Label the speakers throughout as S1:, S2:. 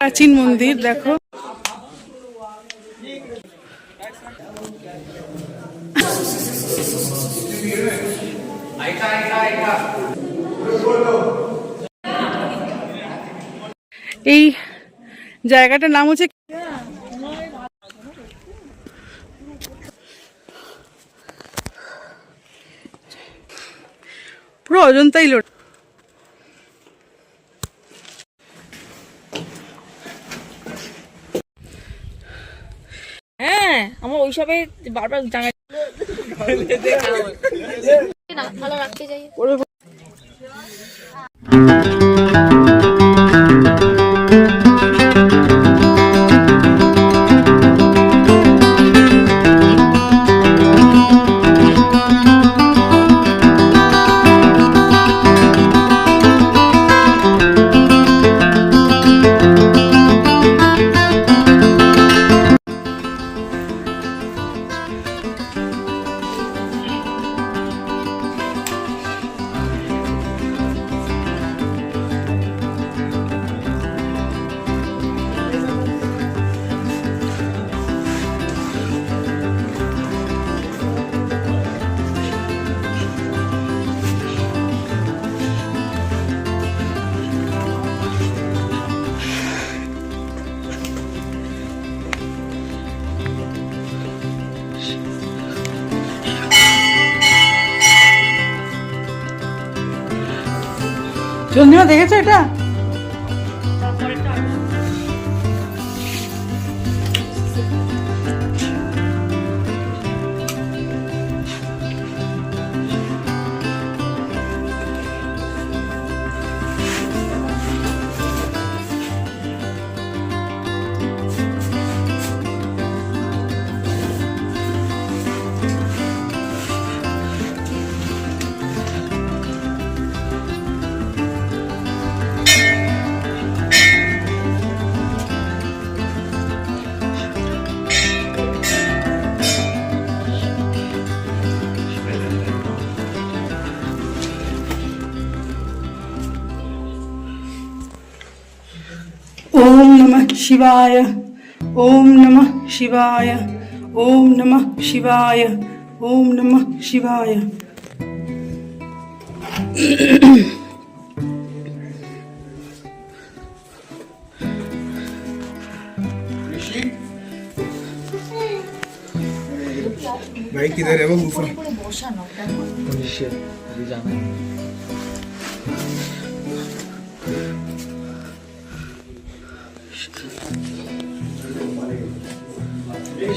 S1: প্রাচীন মন্দির দেখো। এই জায়গাটার নাম হচ্ছে পুরো অজন্তাই লোড
S2: হ্যাঁ আমার ওইসবে বারবার জানা
S3: ভালো রাখতে চাই
S1: চন্দ্রিমা দেখেছ এটা? नमः शिवाय ओम नमः शिवाय ओम नमः शिवाय ओम नमः शिवाय
S4: भाई किधर है वो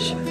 S1: hoje.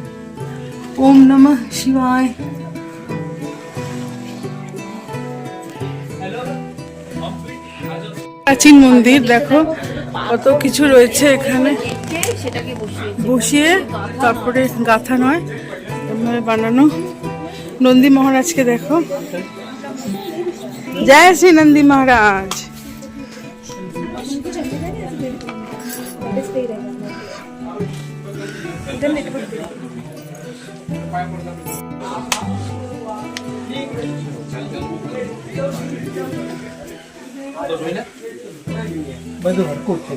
S1: ওম নমঃ শিবায়। প্রাচীন মন্দির, দেখো, কত কিছু রয়েছে এখানে।
S2: বসিয়ে
S1: তারপরে গাথা নয় এভাবে বানানো। নন্দী মহারাজকে দেখো। জয় শ্রী নন্দী মহারাজ। બધું હરકું છે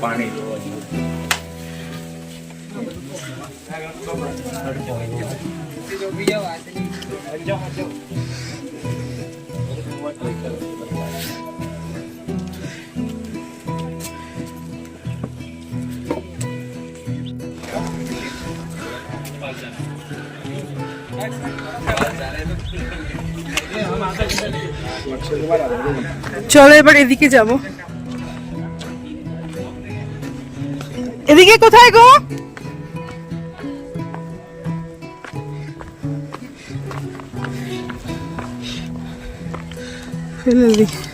S1: પાણી Thank you. চলো এবার এদিকে যাব। এদিকে কোথায় গো? ফেলে দিই।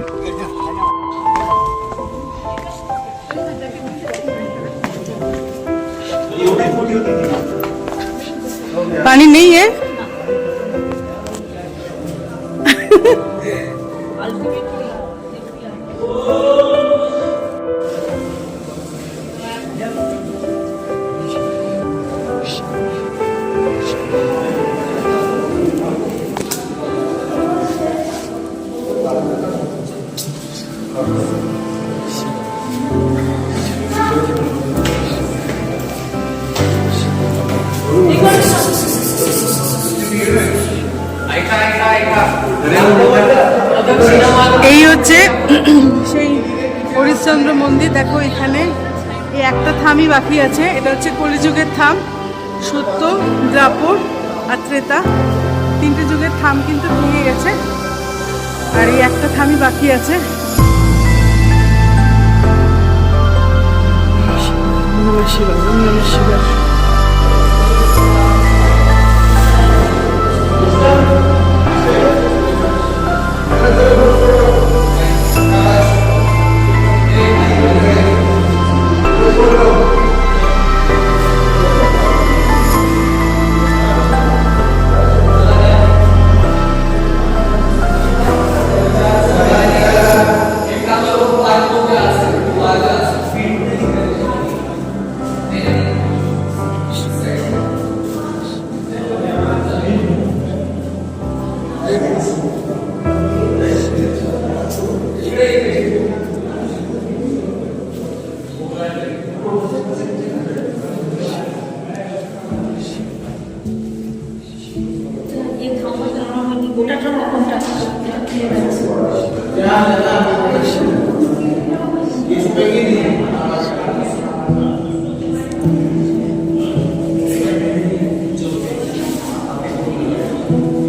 S1: এই হচ্ছে সেই হরিশ্চন্দ্র মন্দির। দেখো এখানে এই একটা থামই বাকি আছে। এটা হচ্ছে কলিযুগের থাম, সত্য, দ্রাপর আর ত্রেতা। তিনটে যুগের থাম কিন্তু ভেঙে গেছে। আর এই একটা থামই বাকি আছে। নমঃ শিবায়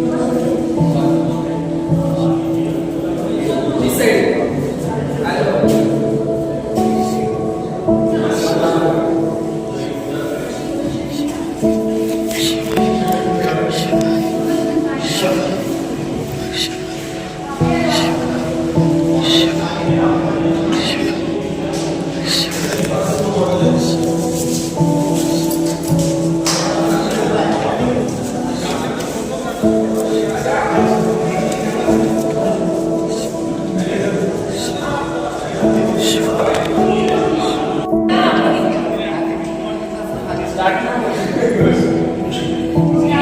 S1: ওম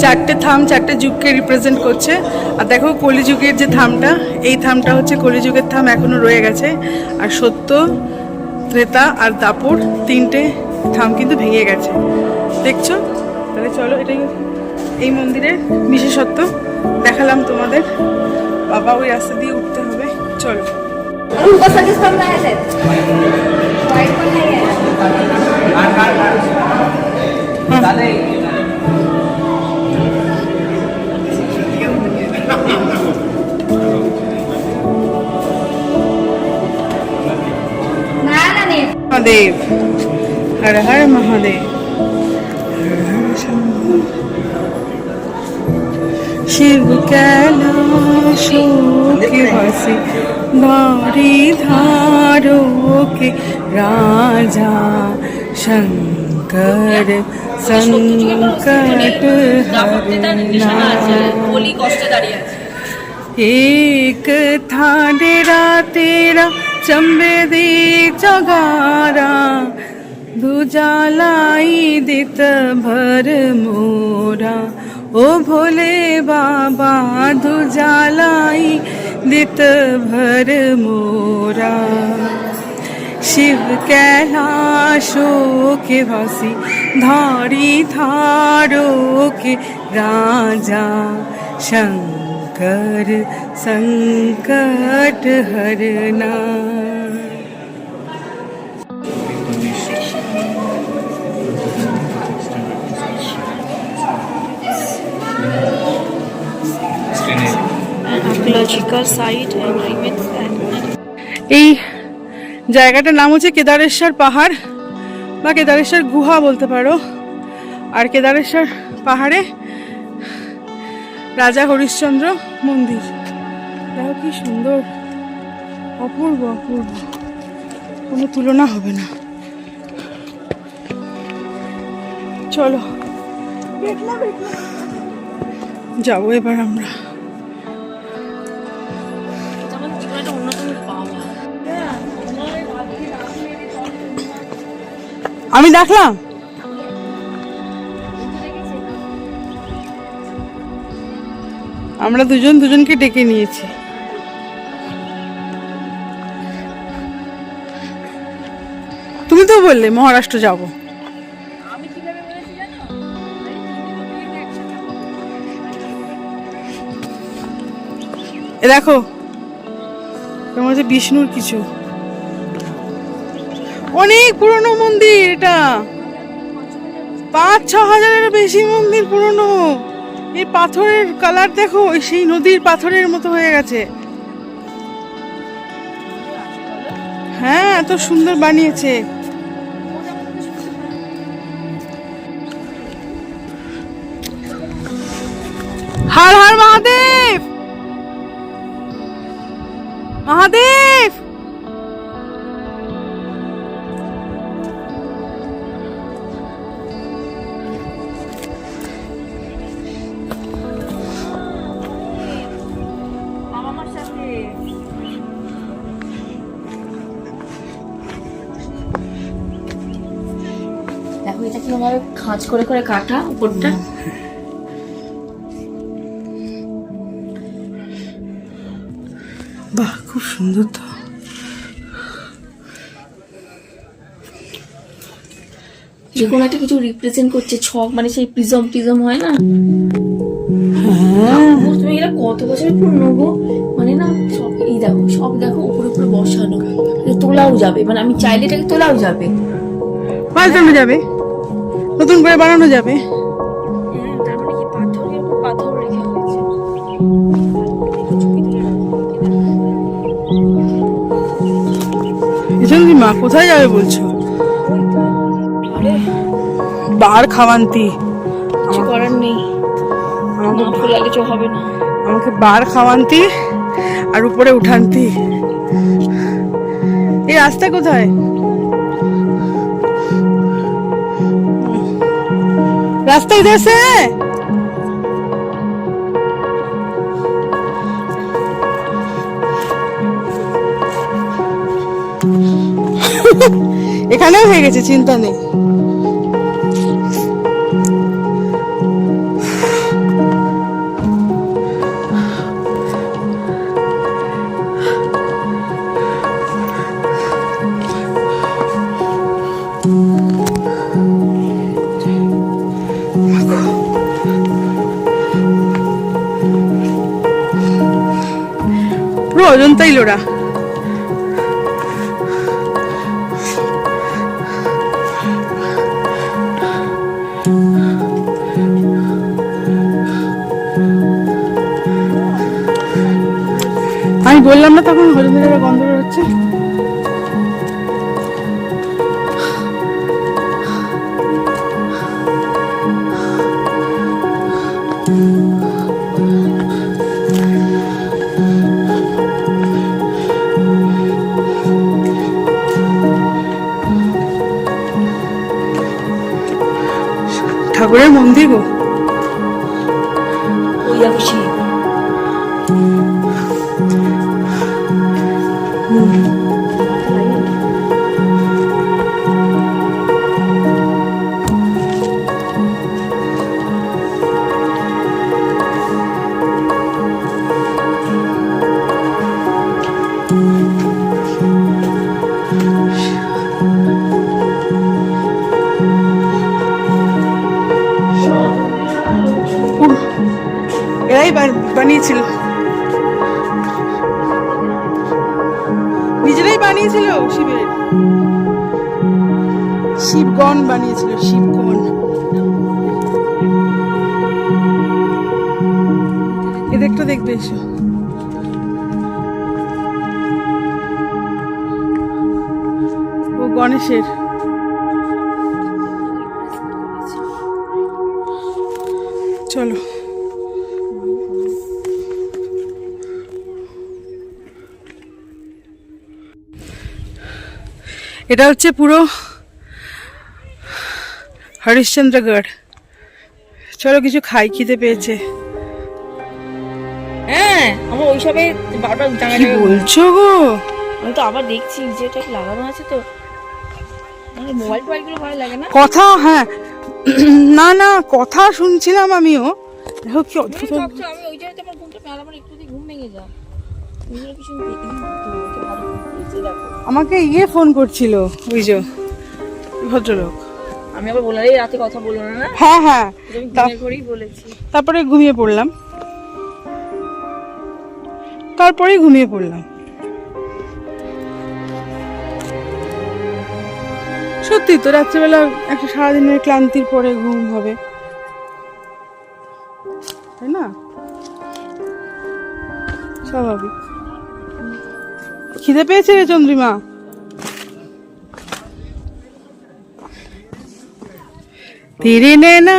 S1: চারটে থাম চারটে যুগকে রিপ্রেজেন্ট করছে। আর দেখো কলিযুগের যে থামটা এই থামটা হচ্ছে কলিযুগের থাম এখনও রয়ে গেছে। আর সত্য ত্রেতা আর দাপড় তিনটে থাম কিন্তু ভেঙে গেছে। দেখছ? তাহলে চলো এটাই এই মন্দিরের বিশেষত্ব। দেখালাম তোমাদের। বাবা ওই রাস্তা দিয়ে উঠতে হবে। চলো।
S3: हाँ
S1: মহাদেব। হর হর মহাদেব। শিব শোকে
S2: বসে? ধরে ধারোকে রাজা
S1: শঙ্কর সংকট এক থানেরা তেরা चंबेदी चगारा दूजा लाई दित भर मोरा। ओ भोले बाबा, दूजा लाई दित भर मोरा। शिव कैलाशो के वासी, धारी थारो के राजा। शंकर संकट हरना
S2: archaeological site and remains at
S1: এই জায়গাটার নাম হচ্ছে কেদারেশ্বর পাহাড় বা কেদারেশ্বর গুহা বলতে পারো আর কেদারেশ্বর পাহাড়ে রাজা হরিশ্চন্দ্র মন্দির। দেখো কি সুন্দর। অপূর্ব অপূর্ব। কোনো তুলনা হবে না। চলো। যাব এবার আমরা। আমি দেখলাম? আমরা দুজন দুজনকে ডেকে নিয়েছি। তুমি তো বললে মহারাষ্ট্র যাব। এ দেখো তোমার হচ্ছে বিষ্ণুর কিছু। অনেক পুরনো মন্দির এটা। পাঁচ ছ হাজারের বেশি মন্দির পুরনো। এই পাথরের কালার দেখো, ওই সেই নদীর পাথরের মতো হয়ে গেছে। হ্যাঁ এত সুন্দর বানিয়েছে। হার হার মহাদেব! মহাদেব!
S2: খাঁজ করে করে কাটা উপরটা।
S1: বাহ খুব সুন্দর তো।
S2: যে কোনো একটা কিছু রিপ্রেজেন্ট করছে ছক মানে সেই প্রিজম টিজম হয় না?
S1: হ্যাঁ।
S2: তুমি এটা কত বছরের পুরনো গো? মানে না সব এই দেখো সব দেখো উপরে উপরে বসানো। তোলাও যাবে মানে আমি চাইলে এটাকে তোলাও যাবে।
S1: পাল্টানো যাবে। নতুন করে বানানো যাবে। মা কোথায় যাবে বলছো? বার খাওয়ান্তি।
S2: কিছু করার নেই। ফুল আগে চো হবে না।
S1: আমাকে বার খাওয়ান্তি আর উপরে উঠান্তি। এই রাস্তা কোথায়? রাস্তা इधर से है এখানেও হয়ে গেছে চিন্তা নেই। অজন্তা লোরা আমি বললাম না তখন হলুদের গন্ধ হচ্ছে দেখবে এসো। ও গণেশের। চলো। এটা হচ্ছে পুরো হরিশ্চন্দ্রগড়। চলো কিছু খাই খিদে পেয়েছে।
S2: হ্যাঁ আমার ওইসবে
S1: কি বলছো গো?
S2: আমি তো আবার দেখছি যে এটা কি লাগানো আছে তো। মোবাইল ভালো লাগে না?
S1: কথা হ্যাঁ। না না কথা শুনছিলাম আমিও। দেখো কি অদ্ভুত।
S2: আমি ওই আমার ঘুমটা আমার একটু ঘুম ভেঙে যায়।
S1: আমাকে ইয়ে ফোন করছিল ওই যে ভদ্রলোক।
S2: আমি আবার বললাম এই রাতে কথা বলো না
S1: হ্যাঁ হ্যাঁ।
S2: ঘরেই বলেছি।
S1: তারপরে ঘুমিয়ে পড়লাম। তারপরেই ঘুমিয়ে পড়লাম। সত্যি তো রাত্রিবেলা একটা সারাদিনের ক্লান্তির পরে ঘুম হবে। তাই না? স্বাভাবিক। খিদে পেয়েছে রে চন্দ্রিমা? तेरे नैना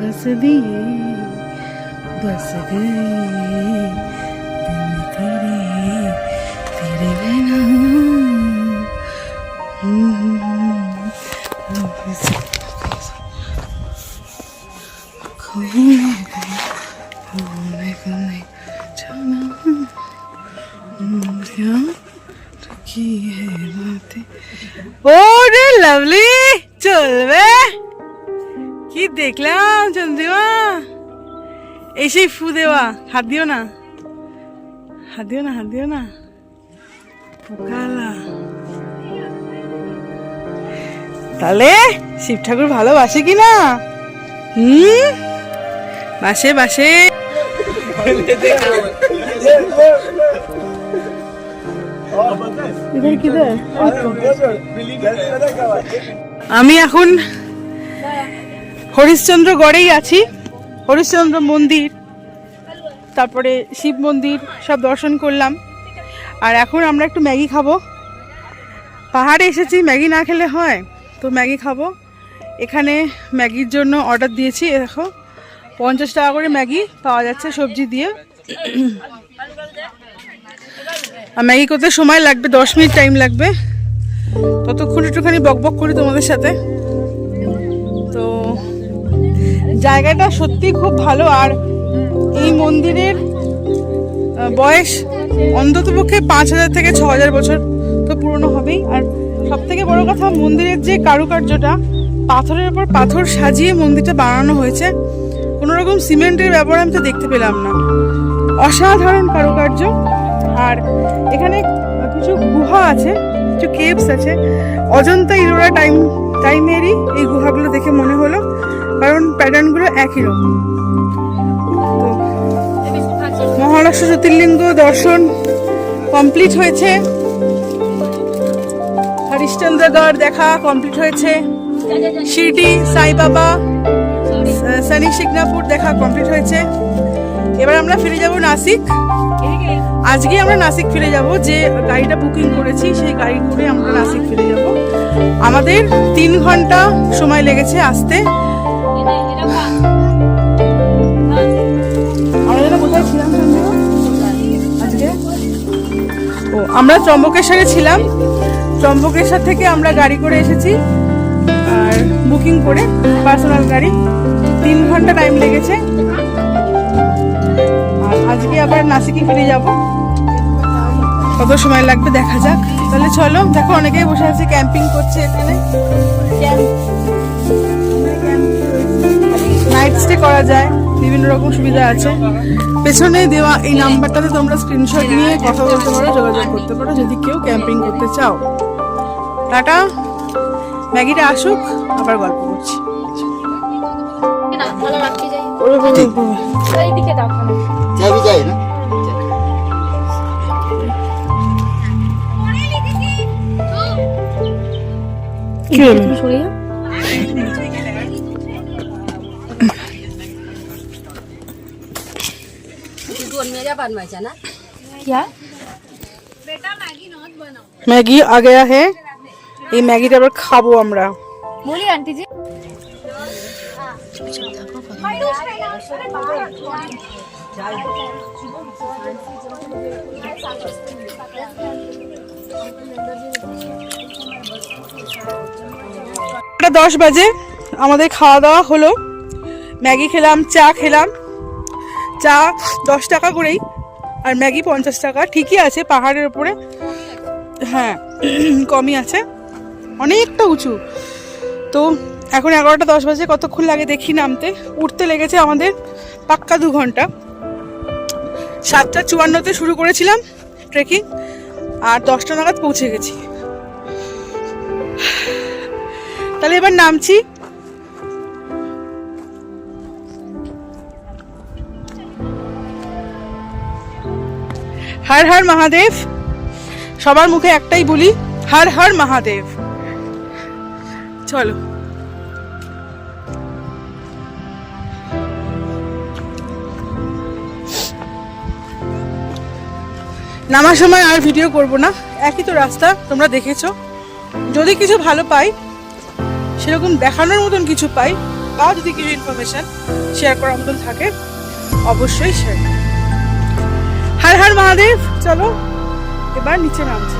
S1: हंस दिए बस गए দেখলাম চন্দ্রিমা এসেই ফু দেওয়া হাত দিও না। হাত দিও না হাত দিও না। পোকালা তাহলে শিব ঠাকুর ভালোবাসে কি না? বাসে বাসে। আমি এখন হরিশ্চন্দ্র গড়েই আছি। হরিশ্চন্দ্র মন্দির, তারপরে শিব মন্দির, সব দর্শন করলাম। আর এখন আমরা একটু ম্যাগি খাব। পাহাড়ে এসেছি, ম্যাগি না খেলে হয়, তো ম্যাগি খাব। এখানে ম্যাগির জন্য অর্ডার দিয়েছি দেখো, পঞ্চাশ টাকা করে ম্যাগি পাওয়া যাচ্ছে সবজি দিয়ে। আর ম্যাগি করতে সময় লাগবে, দশ মিনিট টাইম লাগবে। ততক্ষণ একটুখানি বকবক করি তোমাদের সাথে। তো জায়গাটা সত্যি খুব ভালো আর এই মন্দিরের বয়স অন্তত পক্ষে পাঁচ হাজার থেকে ছ হাজার বছর তো পুরনো হবেই। আর সব থেকে বড় কথা, মন্দিরের যে কারুকার্যটা, পাথরের উপর পাথর সাজিয়ে মন্দিরটা বানানো হয়েছে কোনো রকম সিমেন্টের ব্যবহার আমি তো দেখতে পেলাম না। অসাধারণ কারুকার্য। আর এখানে কিছু গুহা আছে, কিছু কেভস আছে। অজন্তা ইলোরা টাইম, টাইমেরই এই গুহাগুলো দেখে মনে হলো। কারণ প্যাটার্নগুলো একই রকম। তো মহারাষ্ট্র জ্যোতির্লিঙ্গ দর্শন কমপ্লিট হয়েছে। হরিশ্চন্দ্রগড় দেখা কমপ্লিট হয়েছে। শিরডি, সাই বাবা সানি শিকনাপুর দেখা কমপ্লিট হয়েছে। এবার আমরা ফিরে যাব নাসিক। আজকে আমরা নাসিক ফিরে যাব, যে গাড়িটা বুকিং করেছি, সেই গাড়ি করে আমরা নাসিক ফিরে যাব। আমাদের তিন ঘণ্টা সময় লেগেছে আসতে। ও, আমরা ত্রম্বকেশ্বরে ছিলাম। ত্রম্বকেশ্বর থেকে আমরা গাড়ি করে এসেছি আর বুকিং করে পার্সোনাল গাড়ি। তিন ঘণ্টা টাইম লেগেছে। আর আজকে আবার নাসিকে ফিরে যাব। কত সময় লাগবে দেখা যাক। তাহলে চলো, দেখো অনেকেই বসে আছে ক্যাম্পিং করছে এখানে। নাইট স্টে করা যায়। বিভিন্ন রকম সুবিধা আছে। পেছনে দেওয়া এই নাম্বারটাতে তোমরা স্ক্রিনশট নিয়ে কথা বলতে পারো, যোগাযোগ করতে পারো, যদি কেউ ক্যাম্পিং করতে চাও। টাটা। ম্যাগিটা আসুক, আবার গল্প করছি।
S2: না ভালো রাখতে যাই
S1: ওরে বাবা, বাবা।
S2: এইদিকে দাও
S5: চাই যাই না
S1: কি হলো
S2: তুমি সরে যাও क्या
S1: ম্যাগি আ গয়া হে এই ম্যাগিটা আবার খাবো আমরা
S3: बोलिए आंटी जी
S1: এটা দশ বাজে আমাদের খাওয়া দাওয়া হলো ম্যাগি খেলাম চা খেলাম চা দশ টাকা করেই আর ম্যাগি পঞ্চাশ টাকা। ঠিকই আছে, পাহাড়ের উপরে হ্যাঁ কমই আছে। অনেকটা উঁচু। তো এখন এগারোটা দশ বাজে, কতক্ষণ লাগে দেখি নামতে। উঠতে লেগেছে আমাদের পাক্কা দু ঘণ্টা। সাতটা চুয়ান্নতে শুরু করেছিলাম ট্রেকিং আর দশটা নাগাদ পৌঁছে গেছি। তাহলে এবার নামছি। হর হর মহাদেব। সবার মুখে একটাই বলি, হর হর মহাদেব। চলো। নামার সময় আর ভিডিও করব না। একই তো রাস্তা, তোমরা দেখেছ। যদি কিছু ভালো পাই, সেরকম দেখানোর মতন কিছু পাই, বা যদি কিছু ইনফরমেশন শেয়ার করার মতন থাকে, অবশ্যই শেয়ার হর হর মহাদেব। চলো এবার নিচে নামছি।